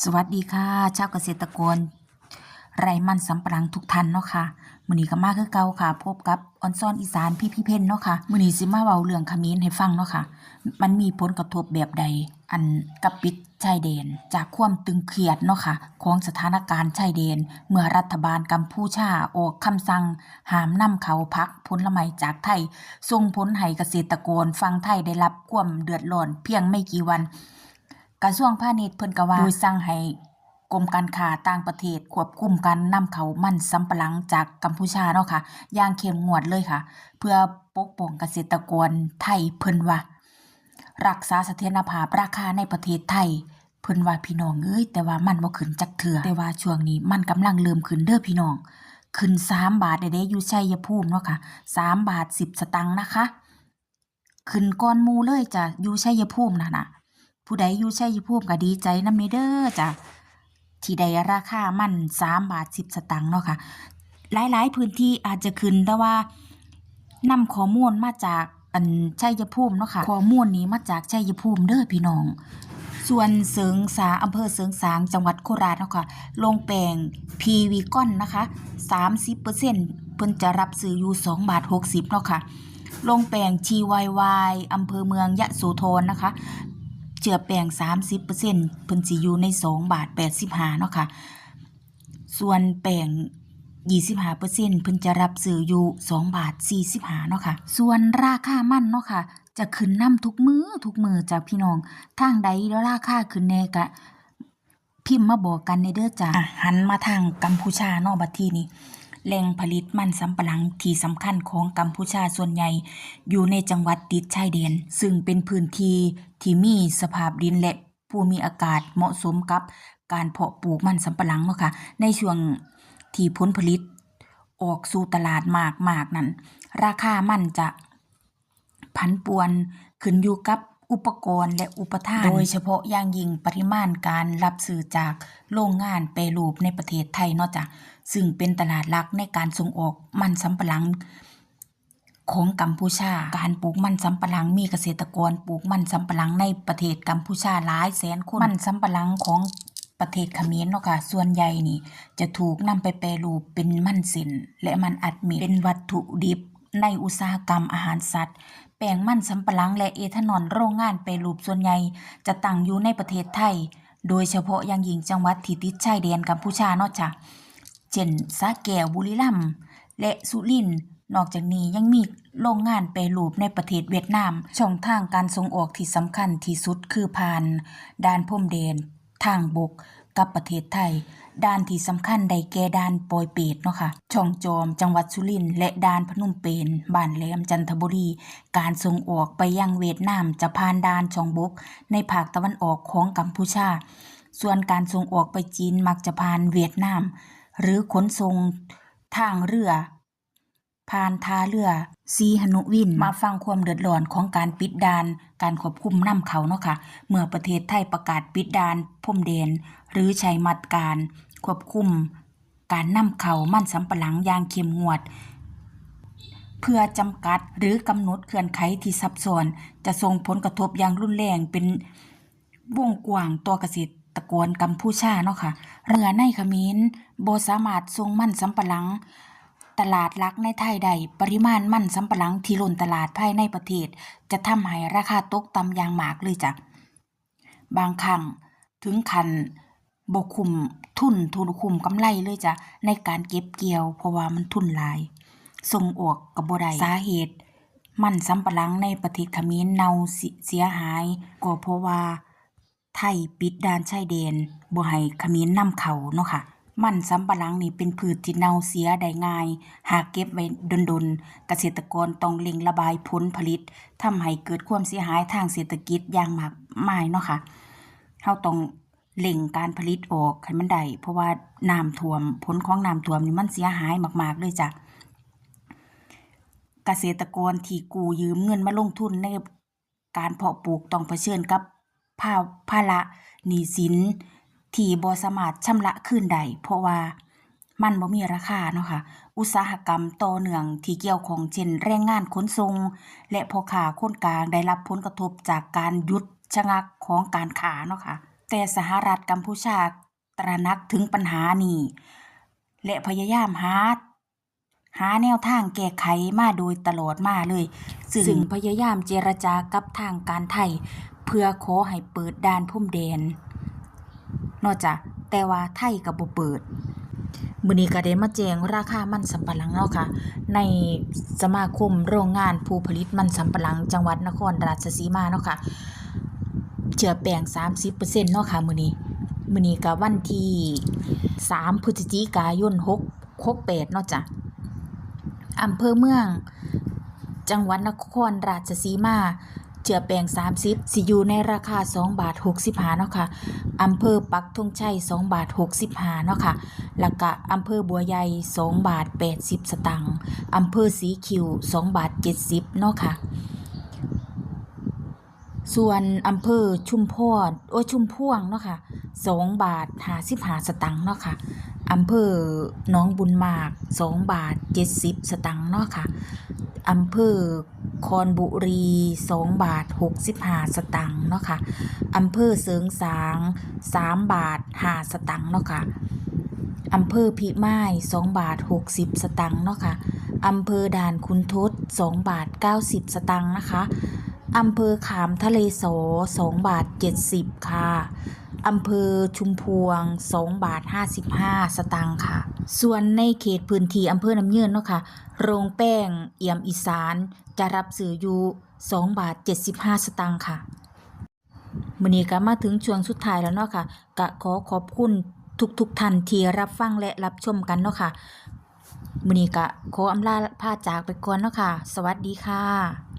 สวัสดีค่ะชาวเกษตรกร ไรมันสำปะหลังทุกท่านเนาะค่ะมื้อนี้ก็มาคือเก่าค่ะ พบกับออนซอนอีสานพี่พี่เพ่นเนาะค่ะมื้อนี้สิมาเว้าเรื่องขมิ้นให้ฟังเนาะค่ะ มันมีผลกระทบแบบใด อันกับปิดชายแดน จากความตึงเครียดเนาะค่ะ ของสถานการณ์ชายแดน เมื่อรัฐบาลกัมพูชาออกคำสั่งห้ามนำเขาพักผลไม้จากไทยส่งผลให้เกษตรกรฝั่งไทยได้รับความเดือดร้อนเพียงไม่กี่วัน กระทรวงพาณิชย์เพิ่นก็ว่าโดยสั่งให้กรมการค้าต่างประเทศควบคุมการนำเข้ามันสำปะหลังจากกัมพูชาเนาะค่ะอย่างเข้มงวดเลยค่ะ เพื่อปกป้องเกษตรกรไทยเพิ่นว่า รักษาเสถียรภาพราคาในประเทศไทยเพิ่นว่าพี่น้องเอ้ยแต่ว่ามันบ่ขึ้นจักเทื่อแต่ว่าช่วงนี้มันกำลังเริ่มขึ้นเด้อพี่น้อง ขึ้น 3 บาทได้เด้อยู่ชัยภูมิเนาะค่ะ 3 บาท 10 สตังค์นะคะ ขึ้นก้อนมูเลยจ้ะอยู่ชัยภูมิน่ะนะ ผู้ใดอยู่ชัยภูมิก็ดีใจนำนี้เด้อจ้ะที่ได้ราคามัน3บาท10สตังค์เนาะค่ะ หลายๆพื้นที่อาจจะขึ้นแต่ว่านำข้อมูลมาจากอันชัยภูมิเนาะค่ะข้อมูลนี้มาจากชัยภูมิเด้อพี่น้อง ส่วนเสริงสาอำเภอเสริงสางจังหวัดโคราชเนาะค่ะลงแปลงพีวีก้อนนะคะ30%เพิ่นจะรับซื้ออยู่2บาท60เนาะค่ะลงแปลงชีวายวายอำเภอเมืองยะโสธรนะคะ เจือแปลง 30%เพิ่นสิอยู่ใน 2 บาท 85 เนาะค่ะ ส่วนแปลง25%เพิ่นจะรับซื้ออยู่2บาท 45 เนาะค่ะ ส่วนราคามันเนาะค่ะ จะขึ้นนำทุกมือทุกมือจากพี่น้อง ทางใดราคาขึ้นแน่กะ พิมพ์มาบอกกันในเด้อจ้าหันมาทางกัมพูชาเนาะบัดทีนี้ แหล่งผลิตมันสำปะหลังที่สำคัญของกัมพูชาส่วนใหญ่ อยู่ในจังหวัดติดชายแดน ซึ่งเป็นพื้นที่ที่มีสภาพดินและภูมิอากาศเหมาะสมกับการเพาะปลูกมันสำปะหลังเนาะค่ะในช่วงที่ผลผลิตออกสู่ตลาดมากมากๆนั้น ราคามันจะผันปวนขึ้นอยู่กับ อุปกรณ์และอุปทาน โดยเฉพาะอย่างยิ่งปริมาณการรับซื้อจากโรงงานแปรรูปในประเทศไทยเนาะจ้ะซึ่งเป็นตลาดหลักในการส่งออกมันสำปะหลังของกัมพูชา การปลูกมันสำปะหลังมีเกษตรกรปลูกมันสำปะหลังในประเทศกัมพูชาหลายแสนคน มันสำปะหลังของประเทศเขมรเนาะค่ะ ส่วนใหญ่นี่ จะถูกนำไปแปรรูปเป็นมันเส้นและมันอัดเม็ดเป็นวัตถุดิบ ในอุตสาหกรรมอาหารสัตว์ แป้งมันสำปะหลังและเอทานอลโรงงานแปรูปส่วนใหญ่จะตั้งอยู่ในประเทศไทย โดยเฉพาะอย่างยิ่งจังหวัดที่ติดชายแดนกัมพูชาเนาะจ้ะเช่นสะแก้วบุรีรัมย์และสุรินทร์นอกจากนี้ยังมีโรงงานแปรรูปในประเทศเวียดนาม ช่องทางการส่งออกที่สำคัญที่สุดคือผ่านด่านพรมแดน ทางบก กับประเทศไทย ด้านที่สำคัญได้แก่ด่านปอยเปตเนาะค่ะ ช่องจอมจังหวัดสุรินทร์และด่านพนมเปญบ้านแหลมจันทบุรี การส่งออกไปยังเวียดนามจะผ่านด่านช่องบก ในภาคตะวันออกของกัมพูชา ส่วนการส่งออกไปจีนมักจะผ่านเวียดนาม หรือขนส่งทางเรือ ผ่านท่าเรือซีฮนุวิน มาฟังความเดือดร้อนของการปิดด่าน การควบคุมน้ำเขาเนาะค่ะ เมื่อประเทศไทยประกาศปิดด่านพรมแดน หรือใช้มาตรการ ควบคุม การนำเขามันสำปะหลังอย่างเข้มงวด เพื่อจำกัดหรือกำหนดเงื่อนไขที่ซับซ้อน จะส่งผลกระทบอย่างรุนแรงเป็นวงกว้างต่อเกษตรกรกัมพูชาเนาะค่ะ เรือในขมรบ่สามารถส่งมันสำปะหลัง ตลาดหลักในไทยได้ปริมาณมันสำปะหลังที่ล้นตลาดภายในประเทศ จะทำให้ราคาตกต่ำอย่างมากเลยจ้ะบางครั้งถึงขั้นบ่คุ้มทุนทุนคุมกำไรเลยจ้ะในการเก็บเกี่ยว เพราะว่ามันทุนหลาย ส่งออกก็บ่ได้สาเหตุ มันสำปะหลังในประเทศเขมรเน่าเสียหายก็เพราะว่าไทยปิดด่านชายแดนบ่ให้เขมรนนำเขาเนาะค่ะ มันสำปะหลังนี่เป็นพืชที่เน่าเสียได้ง่าย หากเก็บไว้ดนๆ เกษตรกรต้องเร่งระบายผลผลิตทำให้เกิดความเสียหายทางเศรษฐกิจอย่างมากมายเนาะค่ะเฮาต้องเร่งการผลิตออกให้มันได้เพราะว่าน้ำท่วม ผลของน้ำท่วมนี่มันเสียหายมากๆเลยจ้ะเกษตรกรที่กู้ยืมเงินมาลงทุนในการเพาะปลูกต้องเผชิญกับภาภาระหนี้สิน ที่บ่สามารถชำระคืนได้เพราะว่ามันบ่มีราคาเนาะค่ะ อุตสาหกรรมต่อเนื่องที่เกี่ยวของเช่นแรงงานขนส่งและพ่อค้าคนกลางได้รับผลกระทบจากการหยุดชะงักของการค้าเนาะค่ะ แต่สหรัฐกัมพูชาตระหนักถึงปัญหานี้ และพยายามหาหาแนวทางแก้ไขมาโดยตลอดมาเลย ซึ่งพยายามเจรจากับทางการไทย เพื่อขอให้เปิดด่านพรมแดน นอกจากแต่ว่าไทยก็บ่เปิดมือนี้ก็ได้มาแจ้งราคามันสำปะหลังเนาะค่ะ ในสมาคมโรงงานผู้ผลิตมันสำปะหลัง จังหวัดนครราชสีมาเนาะค่ะเจือแป้ง30%เนาะค่ะมือนี้มือนี้ก็วันที่ 3พฤศจิกายน6 68เนาะจ้ะอำเภอเมือง จังหวัดนครราชสีมา เจือแป้ง30 สิอยู่ในราคา 2 บาท 65 เนาะค่ะอำเภอปักธงชัย 2 บาท 65 เนาะค่ะแล้วก็อำเภอบัวใหญ่ 2 บาท 80 สตางค์อำเภอสีคิว 2 บาท 70 เนาะค่ะส่วนอำเภอชุมพรโอ้ชุมพ่วงเนาะค่ะ2บาท55สตังค์เนาะค่ะอำเภอหนองบุญมาก2บาท70สตังค์เนาะค่ะอำเภอ คอนบุรี2บาท65 สตังค์เนาะค่ะอำเภอเสริงสาง 3 บาท5สตังค์เนาะค่ะอำเภอพิมาย2บาท60 สตังค์เนาะค่ะอำเภอด่านคุณทศ2บาท90 สตังค์นะคะ อำเภอขามทะเลโส2บาท70ค่ะอำเภอชุมพวง2บาท55สตางค์ค่ะ ส่วนในเขตพื้นที่อำเภอน้ำเยื่นเนาะค่ะ โรงแป้งเอี่ยมอีสานจะรับซื้ออยู่2บาท75สตางค์ค่ะมื้อนี้ก็มาถึงช่วงสุดท้ายแล้วเนาะค่ะก็ขอขอบคุณทุกๆท่านที่รับฟังและรับชมกันเนาะค่ะมื้อนี้ก็ขออำลาพาจากไปก่อนเนาะค่ะ สวัสดีค่ะ